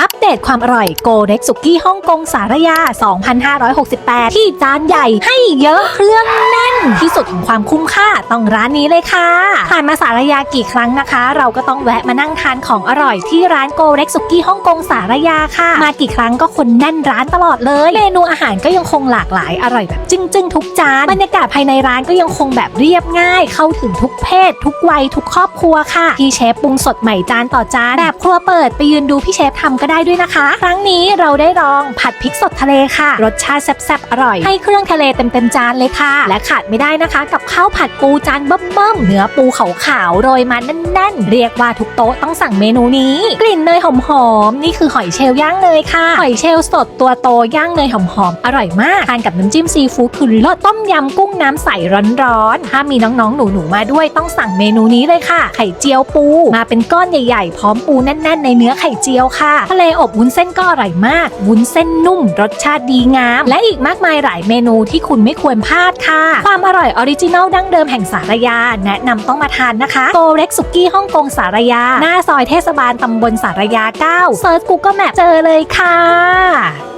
อัปเดตความอร่อยโกเร็กสุกี้ฮ่องกงสารยา 2,568 ที่จานใหญ่ให้เยอะเครื่องแน่น ที่สุดของความคุ้มค่าต้องร้านนี้เลยค่ะ ผ่านมาสารยากี่ครั้งนะคะ เราก็ต้องแวะมานั่งทานของอร่อยที่ร้านโกเร็กสุกี้ฮ่องกงสารยาค่ะ มากี่ครั้งก็คนแน่นร้านตลอดเลย เมนูอาหารก็ยังคงหลากหลายอร่อยแบบจึ้งๆทุกจานบรรยากาศภายในร้านก็ยังคงแบบเรียบง่าย เข้าถึงทุกเพศ ทุกวัยทุกครอบครัวค่ะพี่เชฟปรุงสดใหม่จานต่อจานแบบครัวเปิดไปยืนดูพี่เชฟทำก็ได้ด้วยนะคะ ครั้งนี้เราได้ลองผัดพริกสดทะเลค่ะ รสชาติแซ่บๆอร่อย ให้เครื่องทะเลเต็มๆจานเลยค่ะ และขาดไม่ได้นะคะ กับข้าวผัดปูจานเบิ่มๆเนื้อปูขาวๆโรยมาแน่นๆ เรียกว่าทุกโต๊ะต้องสั่งเมนูนี้ กลิ่นเนยหอมๆนี่คือหอยเชลล์ย่างเนยค่ะ หอยเชลล์สดตัวโตย่างเนยหอมๆอร่อยมากทานกับน้ำจิ้มซีฟู้ดคือรสต้มยำกุ้งน้ำใสร้อนๆถ้ามีน้องๆหนูๆมาด้วยต้องสั่งเมนูนี้เลยค่ะ ไข่เจียวปู มาเป็นก้อนใหญ่ๆ พร้อมปูแน่น ๆ ในเนื้อไข่เจียวค่ะะเลอบวุ้นเส้นก็อร่อยมาก วุ้นเส้นนุ่ม รสชาติดีงาม และอีกมากมายหลายเมนูที่คุณไม่ควรพลาดค่ะ ความอร่อยออริจินัลดั้งเดิมแห่งสารยา แนะนำต้องมาทานนะคะ โกเล็กสุกี้ฮ่องกงสารยา หน้าซอยเทศบาลตำบลสารยา 9 เซิร์ชกูเกิลแมปเจอเลยค่ะ